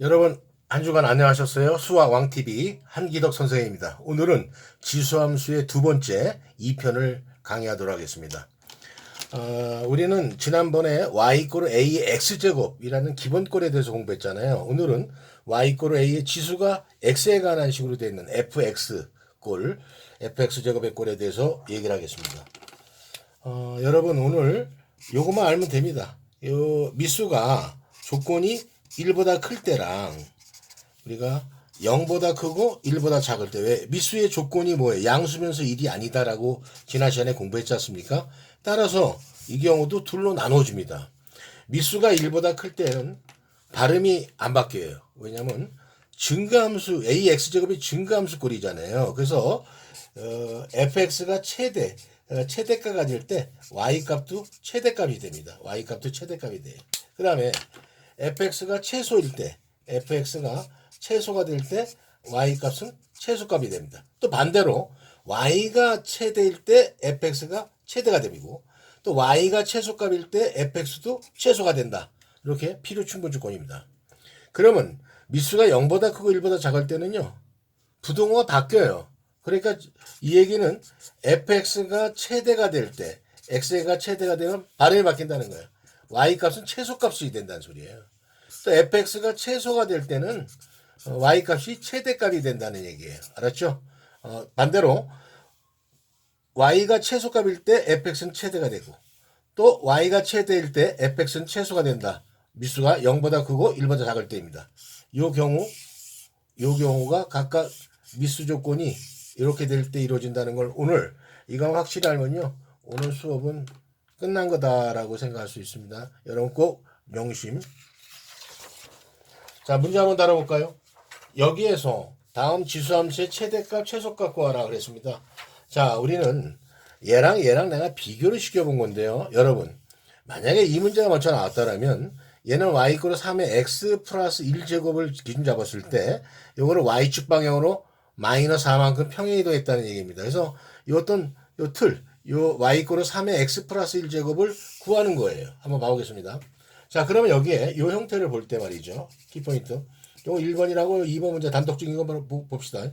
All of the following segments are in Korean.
여러분 한 주간 안녕하셨어요? 수학 왕TV 한기덕 선생입니다. 오늘은 지수함수의 두 번째 2편을 강의하도록 하겠습니다. 어, 우리는 지난번에 y 이꼬르 a의 x제곱이라는 기본꼴에 대해서 공부했잖아요. 오늘은 y 이꼬르 a의 지수가 x에 관한 식으로 되어 있는 fx꼴, fx제곱의 꼴에 대해서 얘기를 하겠습니다. 어, 여러분 오늘 요것만 알면 됩니다. 요 미수가 조건이 1보다 클 때랑 우리가 0보다 크고 1보다 작을 때 왜 미수의 조건이 뭐예요? 양수면서 1이 아니다라고 지난 시간에 공부했지 않습니까? 따라서 이 경우도 둘로 나눠줍니다. 미수가 1보다 클 때는 발음이 안 바뀌어요. 왜냐면 증가함수 ax제곱이 증가함수 꼴이잖아요. 그래서 어, fx가 최대 어, 최대가가 될때 y 값도 최대값이 됩니다. y 값도 최대값이 돼요. 그 다음에 fx가 최소일 때 fx가 최소가 될 때 y 값은 최소값이 됩니다. 또 반대로 y가 최대일 때 fx가 최대가 됩니고 또 y가 최소값일 때 fx도 최소가 된다. 이렇게 필요 충분 조건입니다. 그러면 미수가 0보다 크고 1보다 작을 때는요. 부동어가 바뀌어요. 그러니까 이 얘기는 fx가 최대가 될 때 x가 최대가 되면 발음이 바뀐다는 거예요. Y 값은 최소값이 된다는 소리예요. 또 fx가 최소가 될 때는 어, y 값이 최대값이 된다는 얘기예요. 알았죠? 어, 반대로 y가 최소값일 때 fx는 최대가 되고 또 y가 최대일 때 fx는 최소가 된다. 미수가 0보다 크고 1보다 작을 때입니다. 이 경우 이 경우가 각각 미수 조건이 이렇게 될 때 이루어진다는 걸 오늘 이건 확실히 알면요. 오늘 수업은 끝난 거다라고 생각할 수 있습니다. 여러분 꼭 명심. 자, 문제 한번 다뤄볼까요? 여기에서 다음 지수함수의 최대값, 최소값 구하라 그랬습니다. 자, 우리는 얘랑 얘랑 내가 비교를 시켜본 건데요. 여러분, 만약에 이 문제가 먼저 나왔다면 얘는 y 이꼴 3의 x 플러스 1제곱을 기준 잡았을 때 요거를 y축 방향으로 마이너스 4만큼 평행이동했다는 얘기입니다. 그래서 요 어떤 요 틀, 요 y 이꼴 3의 x 플러스 1제곱을 구하는 거예요. 한번 봐보겠습니다. 자, 그러면 여기에 요 형태를 볼 때 말이죠. 키포인트. 요 1번이라고 2번 문제 단독적인 거 봅시다.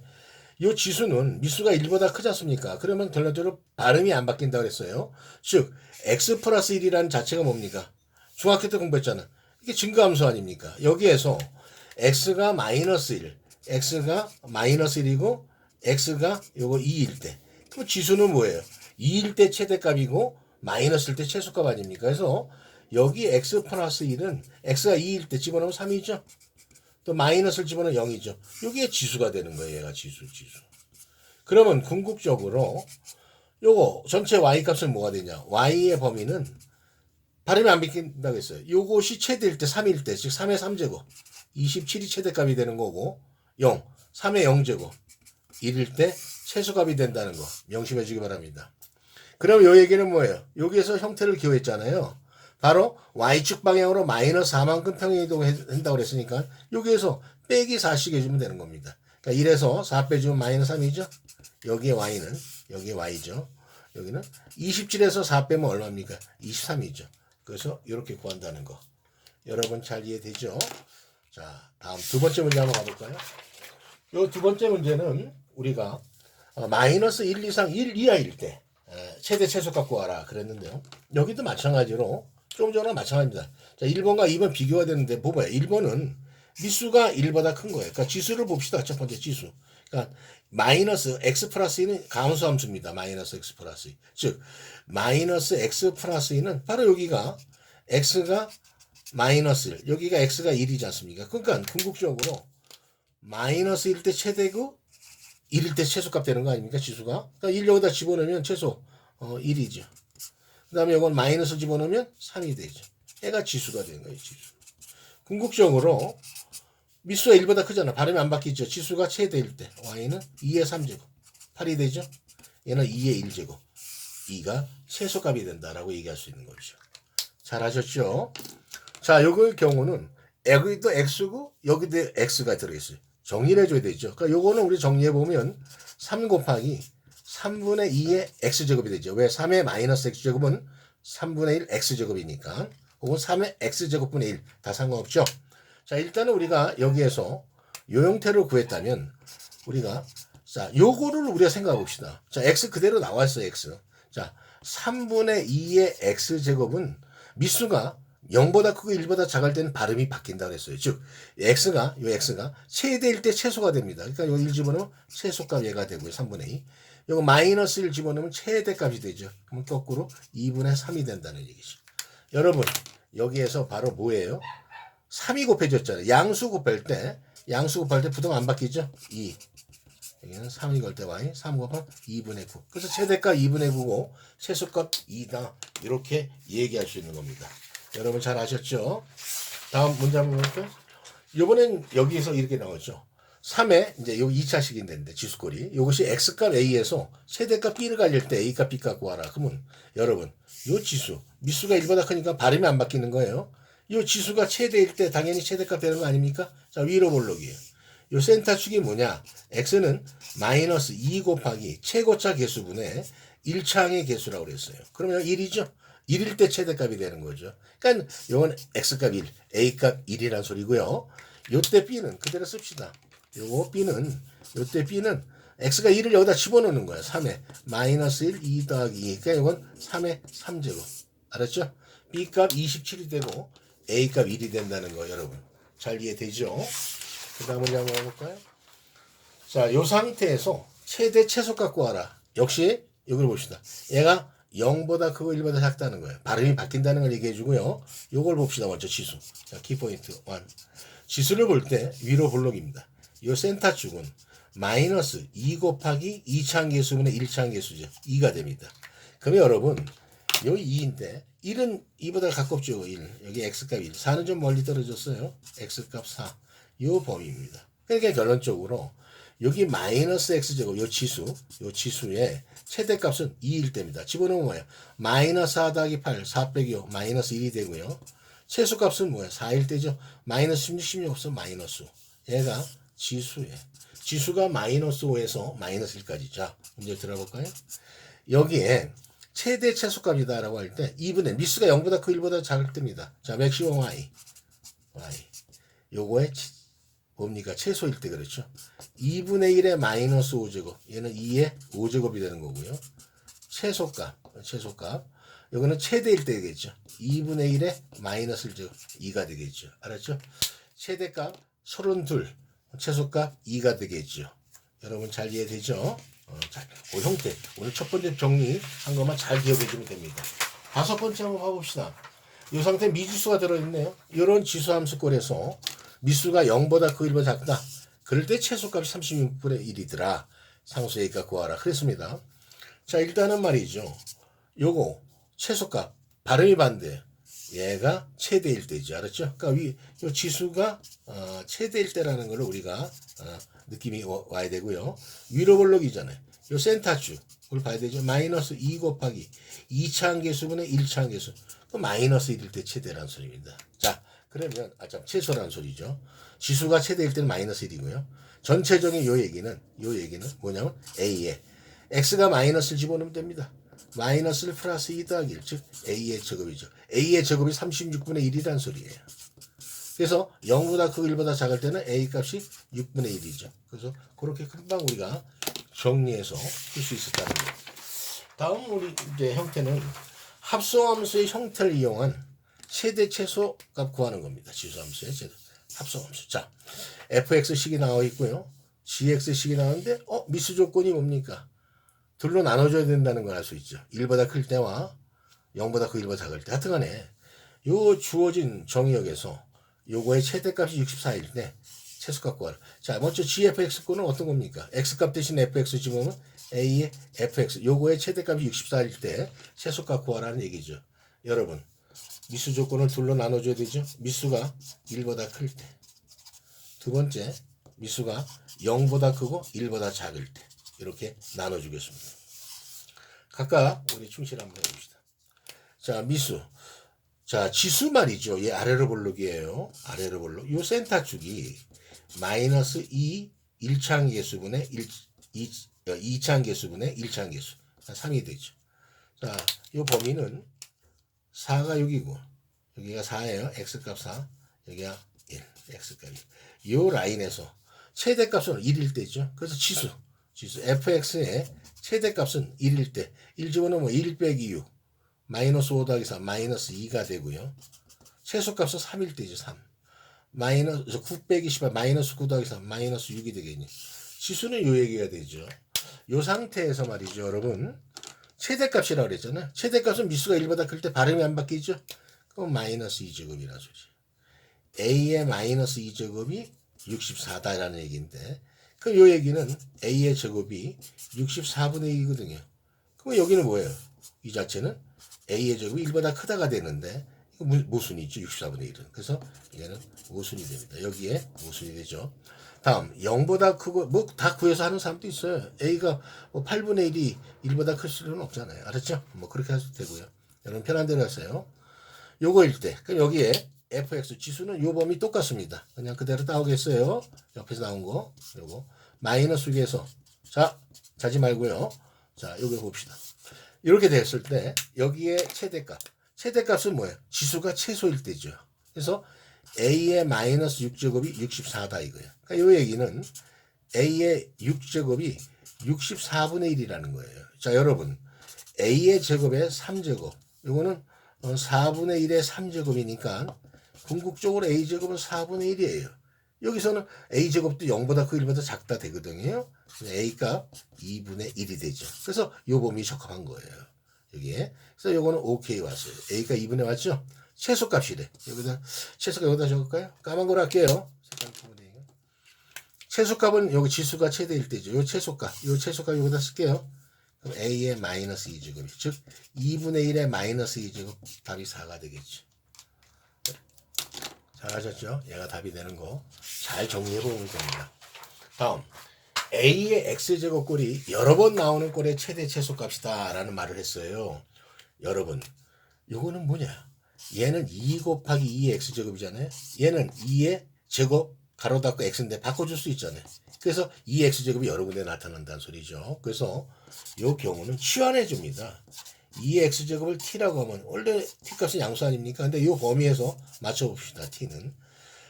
이 지수는 미수가 1보다 크지 않습니까? 그러면 결론적으로 발음이 안 바뀐다 그랬어요. 즉, x 플러스 1이라는 자체가 뭡니까? 중학교 때 공부했잖아. 이게 증가함수 아닙니까? 여기에서 x가 마이너스 1, x가 마이너스 1이고 x가 요거 2일 때. 그럼 지수는 뭐예요? 2일 때 최대값이고 마이너스일 때 최소값 아닙니까? 그래서 여기 x 플러스 1은 x가 2일 때 집어넣으면 3이죠. 또 마이너스를 집어넣으면 0이죠. 여기에 지수가 되는 거예요. 얘가 지수, 지수. 그러면 궁극적으로 요거 전체 y 값은 뭐가 되냐? y의 범위는 발음이 안 바뀐다고 했어요. 요것이 최대일 때 3일 때, 즉 3의 3제곱. 27이 최대값이 되는 거고 0, 3의 0제곱. 1일 때 최소값이 된다는 거 명심해 주기 바랍니다. 그럼 요 얘기는 뭐예요? 여기에서 형태를 기호했잖아요. 바로 y축 방향으로 마이너스 4만큼 평행이동한다고 그랬으니까 여기에서 빼기 4씩 해주면 되는 겁니다. 그러니까 1에서 4 빼주면 마이너스 3이죠. 여기에 y는 여기에 y죠. 여기는 27에서 4 빼면 얼마입니까? 23이죠. 그래서 이렇게 구한다는 거. 여러분 잘 이해되죠? 자, 다음 두 번째 문제 한번 가볼까요? 요 두 번째 문제는 우리가 어, 마이너스 1 이상 1 이하일 때 에, 최대 최소값 구하라 그랬는데요. 여기도 마찬가지로 좀 전에 마찬가지입니다. 자, 1번과 2번 비교가 되는데 봐봐요. 1번은 미수가 1보다 큰 거예요. 그러니까 지수를 봅시다. 첫 번째 지수. 그러니까 마이너스 x 플러스 2는 감수 함수입니다. 마이너스 x 플러스 2. 즉 마이너스 x 플러스 2는 바로 여기가 x가 마이너스 1, 여기가 x가 1이지 않습니까? 그러니까 궁극적으로 마이너스 1때 최대고 1일 때 최소값 되는 거 아닙니까? 지수가. 그러니까 1 여기다 집어넣으면 최소 어, 1이죠. 그 다음에 이건 마이너스 집어넣으면 3이 되죠. 얘가 지수가 되는 거예요, 지수. 궁극적으로 미수가 1보다 크잖아. 발음이 안 바뀌죠. 지수가 최대일 때. y는 2의 3제곱. 8이 되죠. 얘는 2의 1제곱. 2가 최소값이 된다라고 얘기할 수 있는 거죠. 잘 하셨죠? 자, 요걸 경우는 여기도 x고 여기도 x가 들어있어요. 정리를 해줘야 되죠. 그러니까 요거는 우리 정리해 보면 3 곱하기 3분의 2의 x제곱이 되죠. 왜 3의 마이너스 x제곱은 3분의 1 x제곱이니까. 혹은 3의 x제곱분의 1. 다 상관없죠. 자, 일단은 우리가 여기에서 요 형태로 구했다면 우리가 자, 요거를 우리가 생각해 봅시다. 자, x 그대로 나왔어요, x. 자, 3분의 2의 x 제곱은 미수가 0보다 크고 1보다 작을 때는 발음이 바뀐다 그랬어요. 즉, x가, 요 x가 최대일 때 최소가 됩니다. 그러니까 요 1 집어넣으면 최소값 얘가 되고요. 3분의 2. 요거 마이너스 1 집어넣으면 최대값이 되죠. 그럼 거꾸로 2분의 3이 된다는 얘기죠. 여러분, 여기에서 바로 뭐예요? 3이 곱해졌잖아요. 양수 곱할 때, 양수 곱할 때 부동 안 바뀌죠? 2. 여기는 3이 걸 때 y, 3 곱하면 2분의 9. 그래서 최대값 2분의 9고 최소값 2다. 이렇게 얘기할 수 있는 겁니다. 여러분 잘 아셨죠? 다음 문제 한번 볼까요? 이번엔 여기에서 이렇게 나오죠. 3에 이제 요 2차 식이 되는데 지수꼴이 이것이 x값 a에서 최대값 b를 갈릴 때 a값 b값 구하라. 그러면 여러분 요 지수 미수가 1보다 크니까 발음이 안 바뀌는 거예요. 요 지수가 최대일 때 당연히 최대값 되는 거 아닙니까? 자 위로 볼록이에요. 요 센터축이 뭐냐? x는 마이너스 2 곱하기 최고차 개수분의 1차항의 개수라고 그랬어요. 그러면 1이죠? 1일 때 최대값이 되는 거죠. 그러니까 요건 x값 1, a값 1이란 소리고요. 요때 b는 그대로 씁시다. 요거 b는 요때 b는 x가 1을 여기다 집어넣는 거야. 3에 마이너스 1, 2 더하기 2. 그러니까 이건 3의 3제곱. 알았죠? b값 27이 되고 a값 1이 된다는 거 여러분. 잘 이해되죠? 그 다음 문제 한번 해볼까요? 자, 요 상태에서 최대 최소값 구하라. 역시 여기를 봅시다. 얘가 0보다 크고 1보다 작다는 거예요. 발음이 바뀐다는 걸 얘기해 주고요. 요걸 봅시다. 먼저 지수. 자, 키포인트 1. 지수를 볼 때 위로 볼록입니다. 요 센터 축은 마이너스 2 곱하기 2차항 개수분의 1차항 개수죠. 2가 됩니다. 그러면 여러분, 요 2인데 1은 2보다 가깝죠. 1. 여기 x값 1. 4는 좀 멀리 떨어졌어요. x값 4. 요 범위입니다. 그러니까 결론적으로 여기 마이너스 x제곱 요 지수 요 지수의 최대값은 2일 때입니다. 집어넣으면 뭐예요? 마이너스 4 더하기 8 4 빼기 5 마이너스 1이 되고요. 최소값은 뭐예요? 4일 때죠. 마이너스 16, 16 없으면 마이너스 5. 얘가 지수예요. 지수가 마이너스 5에서 마이너스 1까지. 자, 문제 들어볼까요? 여기에 최대 최소값이다 라고 할 때 2분의 미수가 0보다 크 1보다 작을 때입니다. 자, 맥시멈 y. y. 요거의 뭡니까? 최소일 때 그렇죠. 2분의 1의 마이너스 5제곱. 얘는 2의 5제곱이 되는 거고요. 최소값. 최소값. 요거는 최대일 때 되겠죠. 2분의 1의 마이너스 1제곱. 2가 되겠죠. 알았죠? 최대값 32. 최소값 2가 되겠죠. 여러분 잘 이해되죠? 어, 자, 그 형태. 오늘 첫 번째 정리한 것만 잘 기억해 주면 됩니다. 다섯 번째 한번 봐봅시다. 이 상태 미지수가 들어있네요. 이런 지수함수꼴에서 미수가 0보다 그 1보다 작다. 그럴 때 최소값이 36분의 1이더라. 상수 A값 구하라. 그랬습니다. 자, 일단은 말이죠. 요거 최소값 발음이 반대. 얘가 최대일 때죠. 알았죠? 그러니까 위, 요 지수가 어, 최대일 때라는 걸 우리가 어, 느낌이 와- 와야 되고요. 위로 볼록이잖아요. 요 센터축을 봐야 되죠. 마이너스 2 곱하기 2차항 개수분의 1차항 개수. 그 마이너스 1일 때 최대라는 소리입니다. 자, 그러면 아참 최소라는 소리죠. 지수가 최대일 때는 마이너스 1이고요. 전체적인 요 얘기는 요 얘기는 뭐냐면 A에 X가 마이너스를 집어넣으면 됩니다. 마이너스를 플러스 2 더하기 1, 즉 A의 제곱이죠. A의 제곱이 36분의 1이란 소리예요. 그래서 0보다 크고 1보다 작을 때는 A 값이 6분의 1이죠. 그래서 그렇게 금방 우리가 정리해서 풀 수 있었다는 거예요. 다음 우리 이제 형태는 합성함수의 형태를 이용한 최대 최소 값 구하는 겁니다. 지수함수의 최대 합성함수. 자, fx식이 나와 있고요. gx식이 나오는데 어 미수 조건이 뭡니까? 둘로 나눠줘야 된다는 걸 알 수 있죠. 1보다 클 때와 0보다 크 1보다 작을 때. 하여튼 간에 요 주어진 정의역에서 요거의 최대값이 64일 때 최소값 구하라. 자, 먼저 gfx권은 어떤 겁니까? x값 대신 fx 집으면 a의 fx 요거의 최대값이 64일 때 최소값 구하라는 얘기죠. 여러분, 미수 조건을 둘로 나눠줘야 되죠. 미수가 1보다 클 때. 두 번째, 미수가 0보다 크고 1보다 작을 때. 이렇게 나눠주겠습니다. 각각 우리 충실 한번 해봅시다. 자, 미수. 자, 지수 말이죠. 얘 아래로 볼록이에요. 아래로 볼록. 요 센터 축이 마이너스 2 1차항 개수분의 1, 2, 2차항 개수분의 1차항 개수. 3이 되죠. 자, 요 범위는 4가 6이고, 여기가 4예요. x값 4, 여기가 1. x값이. 요 라인에서 최대값은 1일 때죠. 그래서 지수, 지수 fx의 최대값은 1일 때. 1 집어넣으면 1 빼기 6. 마이너스 5 더하기 4, 마이너스 2가 되고요. 최소값은 3일 때죠, 3. 마이너스 9 빼기 18, 마이너스 9 더하기 3, 마이너스 6이 되겠니? 지수는 요 얘기가 되죠. 요 상태에서 말이죠, 여러분. 최대값이라고 그랬잖아요. 최대값은 미수가 1보다 클 때 발음이 안 바뀌죠? 그럼 마이너스 2제곱이라 소지. a의 마이너스 2제곱이 64다라는 얘기인데, 그럼 요 얘기는 a의 제곱이 64분의 2거든요. 그럼 여기는 뭐예요? 이 자체는 a의 제곱이 1보다 크다가 되는데, 이거 모- 모순이죠. 64분의 1은. 그래서 얘는 모순이 됩니다. 여기에 모순이 되죠. 다음 0보다 크고 뭐 다 구해서 하는 사람도 있어요. a가 뭐 8분의 1이 1보다 클 수는 없잖아요. 알았죠? 뭐 그렇게 하셔도 되고요. 여러분 편한 대로 하세요. 요거일 때 그럼 여기에 fx 지수는 요 범위 똑같습니다. 그냥 그대로 나오겠어요. 옆에서 나온 거 요거 마이너스 6에서 자 자지 말고요. 자 요거 봅시다. 이렇게 됐을 때 여기에 최대값 최대값은 뭐예요? 지수가 최소일 때죠. 그래서 a의 마이너스 6제곱이 64다 이거예요. 그러니까 요 얘기는 a의 6제곱이 64분의 1이라는 거예요. 자 여러분 a의 제곱의 3제곱 요거는 어, 4분의 1의 3제곱이니까 궁극적으로 a제곱은 4분의 1이에요. 여기서는 a제곱도 0보다 그 1보다 작다 되거든요. a가 2분의 1이 되죠. 그래서 요 범위 적합한 거예요. 여기에. 그래서 요거는 오케이 왔어요. a가 2분의 왔죠? 최소값이래. 여기다 최소값 여기다 적을까요? 까만 거로 할게요. 최소값은 여기 지수가 최대일 때죠. 요 최소값. 요 최소값 여기다 쓸게요. 그럼 a의 마이너스 2제곱이 즉 2분의 1의 마이너스 2제곱 답이 4가 되겠죠. 잘하셨죠? 얘가 답이 되는 거 잘 정리해 보면 됩니다. 다음 a의 x제곱 꼴이 여러 번 나오는 꼴의 최대 최소값이다 라는 말을 했어요. 여러분 요거는 뭐냐? 얘는 2 곱하기 2의 x제곱이잖아요. 얘는 2의 제곱 가로 닫고 x인데 바꿔줄 수 있잖아요. 그래서 2x제곱이 여러 군데 나타난다는 소리죠. 그래서 요 경우는 치환해 줍니다. 2의 x제곱을 t라고 하면 원래 t값은 양수 아닙니까? 근데 요 범위에서 맞춰봅시다. t는.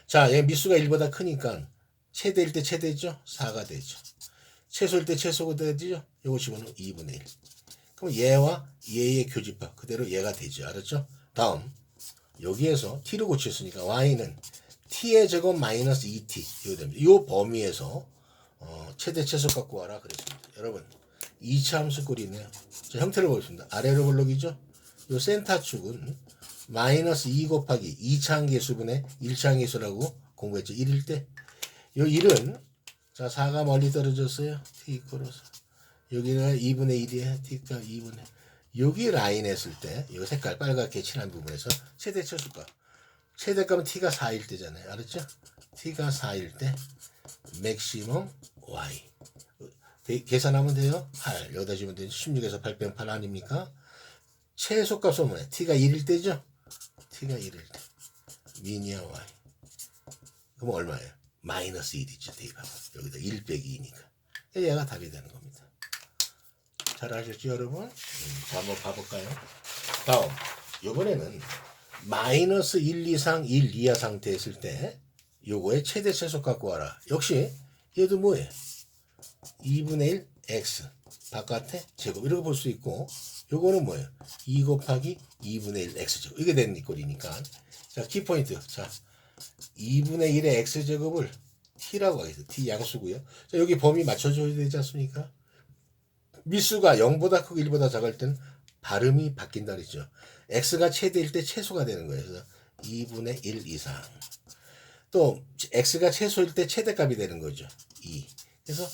자, 얘 미수가 1보다 크니까 최대일 때 최대죠? 4가 되죠. 최소일 때 최소가 되죠? 요거 집어넣으면 2분의 1. 그럼 얘와 얘의 교집합 그대로 얘가 되죠. 알았죠? 다음 여기에서 t를 고쳤으니까 y는 t의 제곱 마이너스 2t 이거 됩니다. 이 범위에서 어, 최대 최소 갖고 와라 그랬습니다. 여러분 2차 함수 꼴이네요. 자, 형태를 보겠습니다. 아래로 볼록이죠? 요 센터 축은 마이너스 2 곱하기 2차 항계수분의 1차 항계수라고 공부했죠. 1일 때. 요 1은 자 4가 멀리 떨어졌어요. t 이퀄로서 여기가 2분의 1이에요. t가 2분의 여기 라인 했을 때, 이 색깔 빨갛게 칠한 부분에서 최대 최소값. 최대값은 t가 4일 때잖아요. 알았죠? t가 4일 때, 맥시멈 y. 대- 계산하면 돼요. 8. 여기다 주면 되죠. 16에서 8 빼면 8 아닙니까? 최소값은 뭐예요? t가 1일 때죠? t가 1일 때. 미니어 y. 그럼 얼마예요? 마이너스 1이죠. 대입하면. 여기다 1 빼기 2니까. 얘가 답이 되는 겁니다. 잘 아셨죠, 여러분? 음, 자, 한번 봐볼까요? 다음, 이번에는 마이너스 1 이상 1 이하 상태 했을 때 요거의 최대 최소 갖고 와라. 역시 얘도 뭐예요? 2분의 1 x 바깥에 제곱 이렇게 볼 수 있고 요거는 뭐예요? 2 곱하기 2분의 1 x 제곱 이게 되는 꼴이니까 자 키포인트 자 2분의 1의 x 제곱을 t라고 하겠습니다. t 양수고요. 자 여기 범위 맞춰줘야 되지 않습니까? 미수가 0보다 크고 1보다 작을 땐 발음이 바뀐다 그랬죠. x가 최대일 때 최소가 되는 거예요. 그래서 2분의 1 이상. 또 x가 최소일 때 최대값이 되는 거죠. 2. 그래서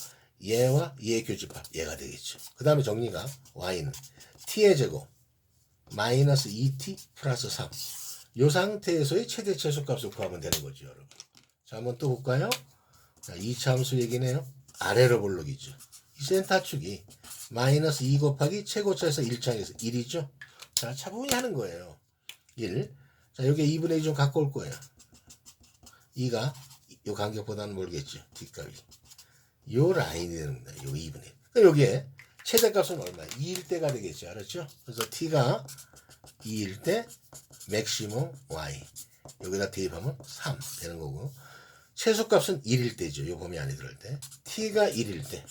얘와 얘의 교집합 얘가 되겠죠. 그 다음에 정리가 y는 t의 제곱 마이너스 2t 플러스 3. 이 상태에서의 최대 최소값을 구하면 되는 거죠, 여러분. 자, 한번 또 볼까요? 자, 2차 함수 얘기네요. 아래로 볼록이죠. 이 센터 축이 마이너스 2 곱하기 최고차에서 1차에서 1이죠. 자, 차분히 하는 거예요. 1. 자, 여기에 2분의 2 좀 갖고 올 거예요. 2가 이 간격보다는 모르겠죠. 뒷값이. 요 라인이 겁니다. 요 2분의 1. 그러니까 여기에 최대값은 얼마? 2일 때가 되겠죠. 알았죠? 그래서 t가 2일 때 맥시멈 y. 여기다 대입하면 3 되는 거고. 최소값은 1일 때죠. 요 범위 안에 들을 때. t가 1일 때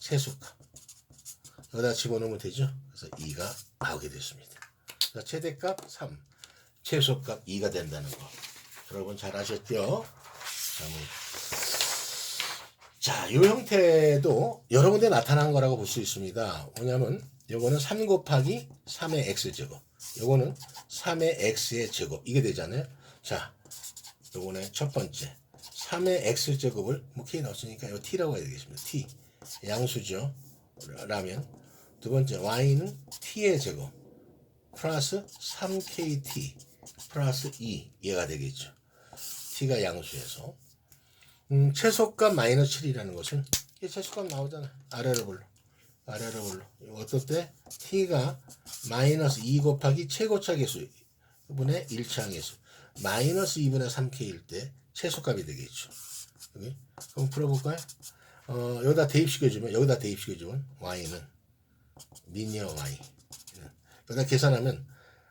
최소값. 여기다 집어넣으면 되죠. 그래서 2가 나오게 됐습니다. 자, 최대값 3, 최소값 2가 된다는 거. 여러분 잘 아셨죠? 자, 뭐. 자, 요 형태도 여러 군데 나타난 거라고 볼 수 있습니다. 뭐냐면 요거는 3 곱하기 3의 x제곱. 요거는 3의 x의 제곱. 이게 되잖아요. 자, 요거는 첫 번째. 3의 x제곱을 뭐 k 넣었으니까 요 t라고 해야 되겠습니다. t. 양수죠. 라면. 두 번째 y는 t의 제곱. 플러스 3kt 플러스 2 얘가 되겠죠. t가 양수에서 음, 최소값 마이너스 7이라는 것은 이게 최소값 나오잖아. 아래로 불러. 아래로 불러. 어떨 때 t가 마이너스 2 곱하기 최고차 계수 분의 1차 계수 마이너스 2분의 3k일 때 최소값이 되겠죠. 여기 그럼 풀어볼까요? 어, 여기다 대입시켜주면 여기다 대입시켜주면 y는 리니어 y 여기다 계산하면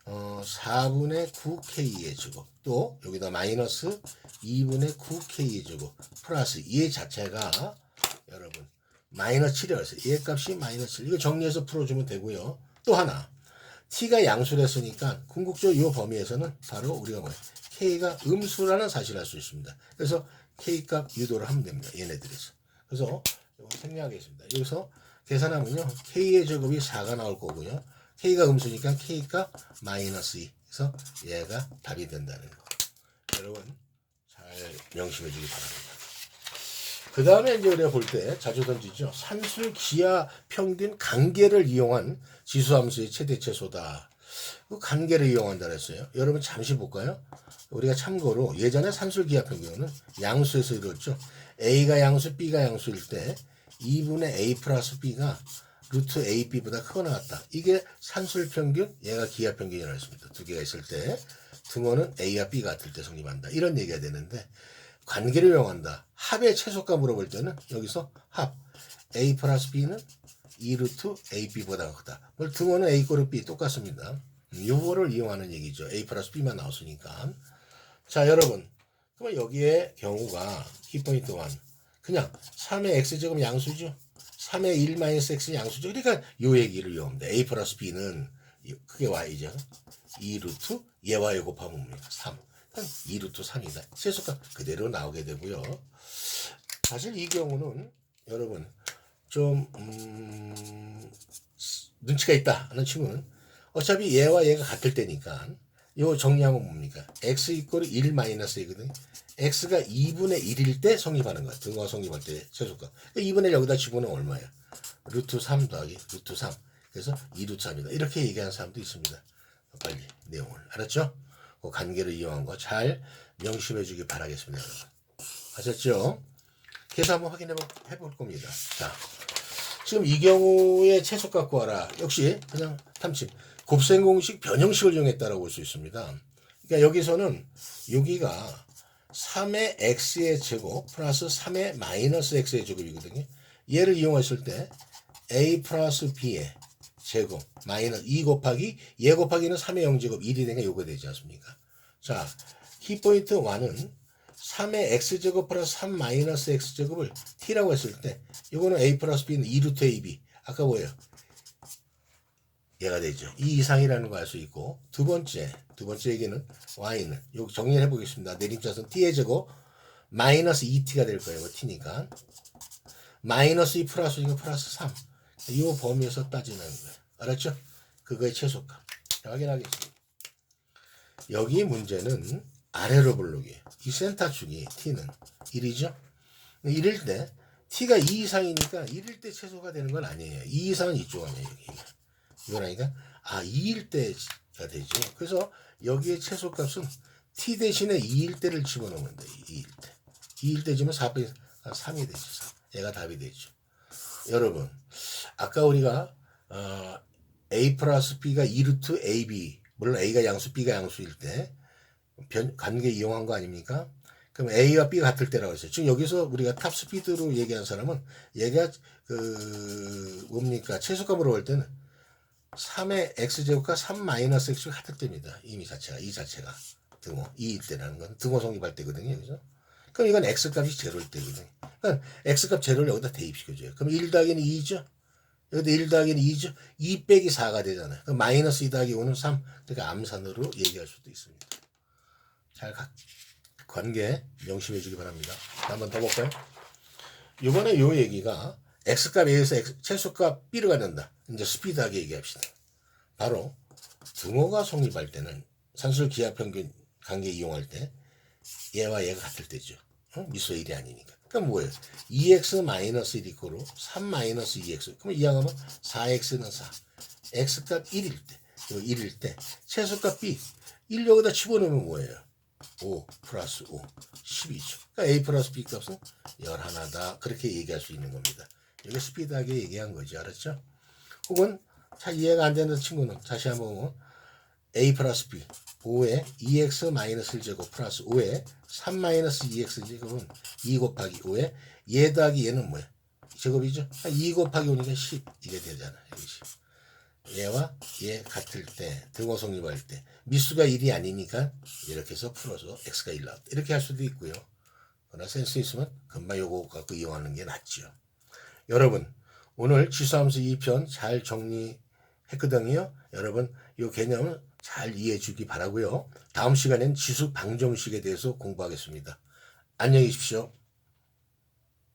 어, 4분의 9k의 제곱 또 여기다 마이너스 2분의 9k의 제곱 플러스 얘 자체가 여러분 마이너스 7이었어요. 얘 값이 마이너스 7. 이거 정리해서 풀어주면 되고요. 또 하나 t가 양수를 했으니까 궁극적으로 이 범위에서는 바로 우리가 뭐야 k가 음수라는 사실을 알 수 있습니다. 그래서 k 값 유도를 하면 됩니다. 얘네들에서. 그래서 생략하겠습니다. 여기서 계산하면요 k의 제곱이 4가 나올 거고요. K가 음수니까 k가 마이너스 2. 그래서 얘가 답이 된다는 거. 여러분 잘 명심해 주기 바랍니다. 그 다음에 이제 우리가 볼 때 자주 던지죠. 산술 기하 평균 관계를 이용한 지수함수의 최대 최소다. 그 관계를 이용한다 그랬어요. 여러분 잠시 볼까요? 우리가 참고로 예전에 산술 기하 평균은 양수에서 이뤘죠. A가 양수, B가 양수일 때 2분의 A 플러스 B가 루트 AB보다 크거 나왔다. 이게 산술 평균, 얘가 기하 평균이라고 했습니다. 두 개가 있을 때 등호는 A와 B가 같을 때 성립한다. 이런 얘기가 되는데 관계를 이용한다. 합의 최소값 물어볼 때는 여기서 합 A 플러스 B는 2루트 AB보다 크다. 뭘 등호는 A 꼬르 B 똑같습니다. 음, 요거를 이용하는 얘기죠. A 플러스 B만 나왔으니까. 자 여러분 그러면 여기에 경우가 키포인트 1 그냥 3의 X제곱 양수죠. 3의 1 마이너스 X 양수죠. 그러니까 요 얘기를 이용합니다. A 플러스 B는 크게 Y죠. 2루트 얘와 얘 곱하면 뭡니까? 3. 2루트 3이다. 최소값 그대로 나오게 되고요. 사실 이 경우는 여러분 좀 음, 눈치가 있다 하는 친구는 어차피 얘와 얘가 같을 때니까 요 정리하면 뭡니까? x 이꼴 1 마이너스 이거든. X가 2분의 1일 때 성립하는 거야. 등호가 성립할 때 최소값. 2분의 1 여기다 집어넣으면 얼마야? 루트 3 더하기 루트 3. 그래서 2 루트 3이다. 이렇게 얘기하는 사람도 있습니다. 빨리 내용을 알았죠? 그 관계를 이용한 거 잘 명심해 주길 바라겠습니다. 여러분. 아셨죠? 계산 한번 확인해 볼- 겁니다. 자, 지금 이 경우에 최소값 구하라. 역시 그냥 탐침. 곱셈 공식 변형식을 이용했다라고 볼 수 있습니다. 그러니까 여기서는 여기가 3의 x의 제곱 플러스 3의 마이너스 x의 제곱이거든요. 얘를 이용했을 때 a 플러스 b의 제곱 마이너스 2 곱하기 얘 곱하기는 3의 0제곱 1이 되니까 요거 되지 않습니까? 자, 키포인트 1은 3의 x제곱 플러스 3 마이너스 x제곱을 t라고 했을 때 이거는 a 플러스 b는 2루트 ab 아까 뭐예요? 얘가 되죠. 이 이상이라는 거알수 있고 두 번째 두 번째 얘기는 y는 여기 정리를 해보겠습니다. 내림차선 t의 제곱 마이너스 2t가 될 거예요. 이거 t니까 마이너스 2 플러스 2가 플러스 3. 이 범위에서 따지는 거예요. 알았죠? 그거의 최소값. 자, 확인하겠습니다. 여기 문제는 아래로 부르기. 이 센터축이 t는 1이죠? 1일 때 t가 2 이상이니까 1일 때 최소가 되는 건 아니에요. 2 이상은 이쪽 아니에요. 여기. 이거라니까 아 2일 때가 되죠. 그래서 여기에 최소값은 t 대신에 2일 때를 집어넣으면 돼. 2일 때. 2일 때 지면 4분의 3이 되죠. 3. 얘가 답이 되죠. 여러분 아까 우리가 어, a 플러스 b가 2루트 ab 물론 a가 양수 b가 양수일 때 변, 관계 이용한 거 아닙니까? 그럼 A와 B가 같을 때라고 했어요. 지금 여기서 우리가 탑 스피드로 얘기한 사람은 얘가 그 뭡니까 최소값으로 볼 때는 3의 x제곱과 3 마이너스 x가 때입니다. 이미 자체가 이 자체가 등호 2일 때라는 건 등호 성립할 때거든요. 그죠? 그럼 이건 x값이 제로일 때거든요. 그러니까 x값 제로를 여기다 대입시켜줘요. 그럼 1 더하기는 2죠. 여기다 1 더하기는 2죠. 2 빼기 4가 되잖아요. 그럼 마이너스 2 더하기 5는 3. 그러니까 암산으로 얘기할 수도 있습니다. 잘 가, 관계 명심해 주기 바랍니다. 한번 더 볼까요? 이번에 요 얘기가 x값 a에서 x, 최소값 b를 갖는다. 이제 스피드하게 얘기합시다. 바로 등호가 성립할 때는 산술 기하 평균 관계 이용할 때 얘와 얘가 같을 때죠. 어? 미수 1이 아니니까. 그럼 뭐예요? 2x 마이너스 1 이코로 3 마이너스 2x. 그럼 이항하면 4x는 4. x값 1일 때, 요 1일 때 최소값 b 1 여기다 집어넣으면 뭐예요? 5 플러스 5 12죠. 그러니까 a 플러스 b 값은 11다. 그렇게 얘기할 수 있는 겁니다. 이게 스피드하게 얘기한 거죠. 알았죠? 혹은 잘 이해가 안 되는 친구는 다시 한번 a 플러스 b 5에 2x 마이너스 1 제곱 플러스 5에 3 마이너스 2x 제곱은 2 곱하기 5에 얘 더하기 얘는 뭐야? 제곱이죠? 2 곱하기 5니까 10 이게 되잖아. 여기 10. 얘와 얘 같을 때 등호 성립할 때 미수가 1이 아니니까 이렇게 해서 풀어서 x가 1 나왔다. 이렇게 할 수도 있고요. 그러나 센스 있으면 금방 요거 갖고 이용하는 게 낫죠. 여러분 오늘 지수함수 2편 잘 정리했거든요. 여러분 이 개념을 잘 이해해 주기 바라고요. 다음 시간엔 지수 방정식에 대해서 공부하겠습니다. 안녕히 계십시오.